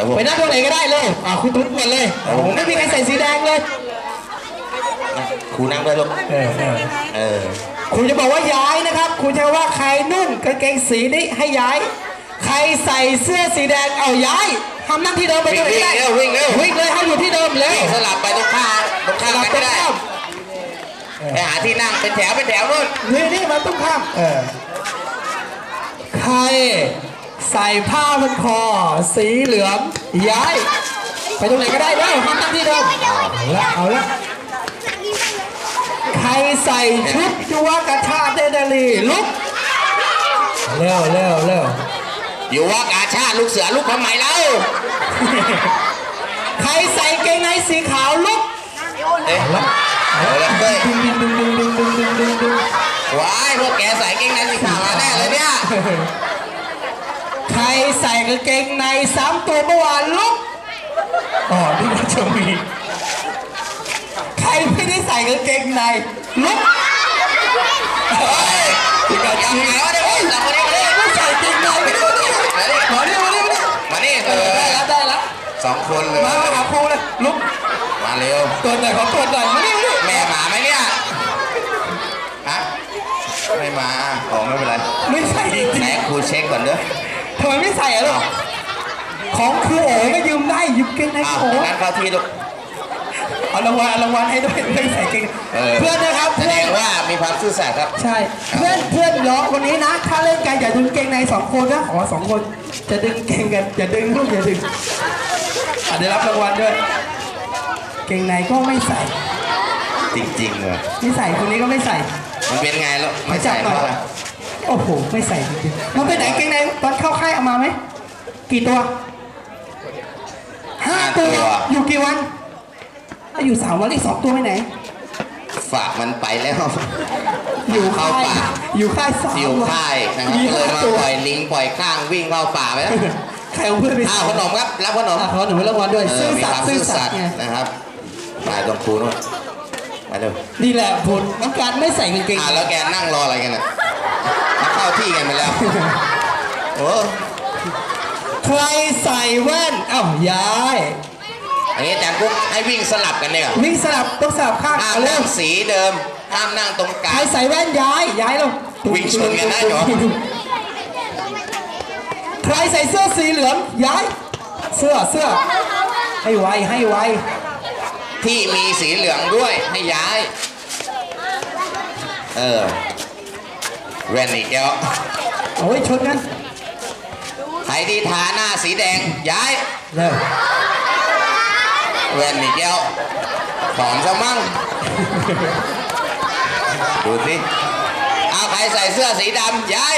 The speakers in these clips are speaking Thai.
ดี๋ยวผมไปนั่งตรงไหนก็ได้เลยอ่าคุณตุ้นก่อนเลยโอ้โหไม่มีใครใส่สีแดงเลยครูนั่งด้วยลูกเออเออเออคุณจะบอกว่าย้ายนะครับคุณจะว่าใครนุ่นกางเกงสีนี้ให้ย้าย ใครใส่เสื้อสีแดงเอาย้ายทำนั่งที่เดิมไปตรงไหนก็ได้วิ่งเร็ววิ่งเร็ววิ่งเลยให้อยู่ที่เดิมเร็ววิ่งสลับไปตรงข้างตรงข้างกันก็ได้ไปหาที่นั่งเป็นแถวเป็นแถวนู่นนี่นี่มาต้องข้ามเออใคร ใส่ผ้าพันคอ สีเหลืองย้าย ไปตรงไหนก็ได้เด้อทำนั่งที่เดิมเอาละเอาละใครใส่ชุดยุวกระชาติเดนาลีลุกเร็วเร็วเร็วอยู่ว่ากาชาติลูกเสือลูกทำไมเล่าใครใส่เกงในสีขาวลุกเอ๊ะเอาละเฮ้ยดึงดึงดึงดึงดึงดึงดึงดึงดึงว้ายพวกแกใส่เกงในสีขาวมาแน่เลยเนี่ย ใครใส่กางเกงในสามตัวเมื่อวานลุกอ๋อนี่ก็จะมีใครไม่ได้ใส่กางเกงในลุกเฮ้ยยังไงวะเนี่ยเฮ้ยหลังมาเนี่ยมาเนี่ยไม่ใส่กางเกงในไม่ได้ดิมาเนี่ยมาดิมาดิมาดิมานี่เอเอออได้แล้วได้แล้วสองคนเลยมาหาครูเลยลุกมาเร็วตัวหน่อยขอตัวหน่อยมาดิมาดิแม่หมาไหมเนี่ยฮะไม่มาอ๋อไม่เป็นไรไม่ใส่จริงไหนครูเช็คก่อนเด้อๆ ทำไมไม่ใส่อะลูกของครูโอ๋ก็ยืมได้ยืมเกงในอ้าวครูโอ๋งั้นเข้าที่ลูกเอารางวัลเอารางวัลให้ด้วยไม่ใส่เกงเออ เพื่อนนะครับแสเพื่ดอนงว่ามีความซื่อสัตย์ครับ ใช่ เพื่อนเพื่อนล้อวันนี้นะ ถ้าเล่นกันอย่าดึงเกงในสองคนนะขอสองคน จะดึงเกงกันอย่าดึงลูกอย่าดึงอะได้รับรางวัลด้วย เกงในก็ไม่ใส่จริงๆเลยไม่ใส่คนนี้ก็ไม่ใส่ มันเป็นไงลูกไม่ใส่เพราะอะไร โอ้โห ไม่ใส่จริงๆมันไปไหนเกงในตอนเข้าค่ายเอามาไหม กี่ตัวห้าตัว อยู่กี่วันอะอยู่สามวันอีกสองตัวไปไหน ฝากมันไปแล้ว อยู่เข้าค่ายป่า อยู่ค่ายสามอยู่วันค่ายนะครับมีก็เลยห้ามาตัวปล่อยลิงปล่อยข้างวิ่งเข้าป่าไปแล้ว ใครเอาเพื่อนไปอ้าวขนมครับ รับขนมอะขอหนูรางวัลด้วยเอซื่ออมีสัคตวามย์ซื่อซื่อสัสัตตย์ย์ไงนะครับมาตรงครูนู่นมาเร็วนี่แหละผลของการไม่ใส่กางเกงอ่าแล้วแกนั่งรออะไรกันน่ะมา เข้าที่กันไปแล้วโอ้ใครใส่แว่นเอ้าย้ายอันนี้อาจารย์กุ๊กให้วิ่งสลับกันเนี่ยวิ่งสลับต้องสลับข้างห้ามเอาเร็นั่วงสีเดิมห้ามนั่งตรงกใคลารงใส่แว่นย้ายย้ายลงวิ่งชนกันนะเหรอใครใส่เสื้อสีเหลืองย้าย เสื้อเสื้อ ให้ไวให้ไวที่มีสีเหลืองด้วยให้ย้าย เออ แว่นอีกแล้วเอาไว้ชนกันใครที่ทาหน้าสีแดงย้ายเร็วแว่นอีกแล้วผอมซะมั่งดูสิเอาใครใส่เสื้อสีดำย้าย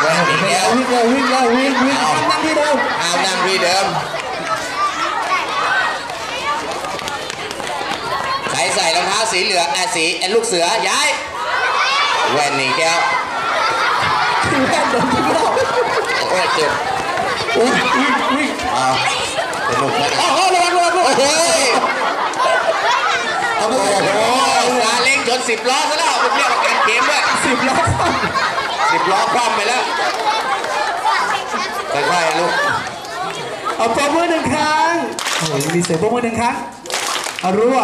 แว่นอีกแล้ววิ่งเร็ววิ่งเร็ววิ่งวิ่งนั่งที่เดิมเอานั่งที่เดิมใครใส่รองเท้าสีเหลืองอะสีไอ้ลูกเสือย้าย แว่นอีกแล้วคือแว่นโดนทุกรอบโอ้ยเจ็บวิ่งวิ่งวิ่งเอาสนุกนะโอ้โหระวังระวังระวังโอ้ยโอ้โหซาเล้งชนสิบล้อซะแล้วเป็นเรื่องของการเกมด้วยสิบล้อเข้าสิบล้อคว่ำไปแล้วค่อยๆลูกเอาปรบมือหนึ่งครั้งโอ้ยมีเสียงปรบมือหนึ่งครั้งเอารัว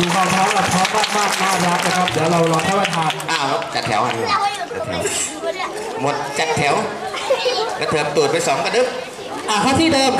ดูความพร้อมเราพร้อมมากมากๆน่ารักนะครับ เดี๋ยวเรารอท่านประธานอ้าวจัดแถวอันนี้จัดแถวหมดจัดแถวกระเถิบตูดไปสองกระดึ๊บอะเข้าที่เดิม